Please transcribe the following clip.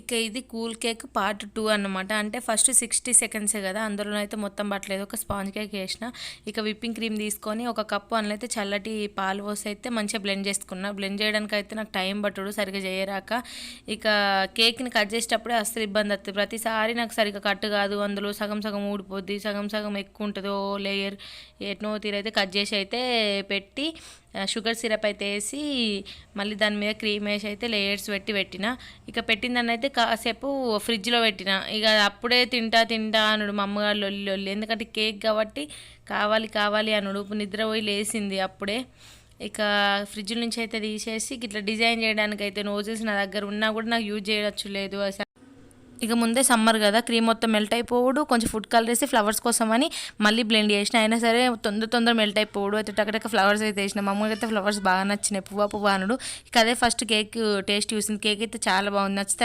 ఇక ఇది cool cake part two అన్నమాట. అంటే ఫస్ట్ సిక్స్టీ సెకండ్సే కదా అందులో అయితే మొత్తం పట్టలేదు. ఒక స్పాంజ్ కేక్ వేసిన ఇక విప్పింగ్ క్రీమ్ తీసుకొని ఒక కప్పు అందులో అయితే చల్లటి పాలు పోసి అయితే మంచిగా బ్లెండ్ చేసుకున్నా. బ్లెండ్ చేయడానికి అయితే నాకు టైం పట్టుడు సరిగ్గా చేయరాక. ఇక కేక్ని కట్ చేసేటప్పుడే అస్సలు ఇబ్బంది అవుతుంది. ప్రతిసారి నాకు సరిగ్గా కట్ కాదు. అందులో సగం సగం ఊడిపోద్ది సగం సగం ఎక్కువ ఉంటుందో. లేయర్ ఎట్నో తీరైతే కట్ చేసి అయితే పెట్టి షుగర్ సిరప్ అయితే వేసి మళ్ళీ దాని మీద క్రీమ్ వేసి అయితే లేయర్స్ పెట్టి పెట్టిన. ఇక పెట్టిన దాన్ని అయితే కాసేపు ఫ్రిడ్జ్లో పెట్టిన. ఇక అప్పుడే తింటా తింటా అనుడు మా అమ్మగారు లొల్లి లొల్లి. ఎందుకంటే కేక్ కాబట్టి కావాలి కావాలి అనుడు నిద్ర పోయి లేసింది అప్పుడే. ఇక ఫ్రిడ్జ్ నుంచి అయితే తీసేసి ఇట్లా డిజైన్ చేయడానికి అయితే నోజెస్ నా దగ్గర ఉన్నా కూడా నాకు యూజ్ చేయవచ్చు లేదు అసలు. ఇక ముందే సమ్మర్ కదా క్రీమ్ మొత్తం మెల్ట్ అయిపోవడు. కొంచెం ఫుడ్ కలర్ వేసి ఫ్లవర్స్ కోసం అని మళ్ళీ బ్లెండ్ చేసిన. అయినా సరే తొందర తొందర మెల్ట్ అయిపోవడు. అయితే టక్కటక్క ఫ్లవర్స్ అయితే వేసిన. మా అయితే ఫ్లవర్స్ బాగా నచ్చినాయి. పువ్వా పువ్వా అనుడు ఇక అదే ఫస్ట్ కేక్ టేస్ట్ చూసింది. కేక్ అయితే చాలా బాగుంది. నచ్చితే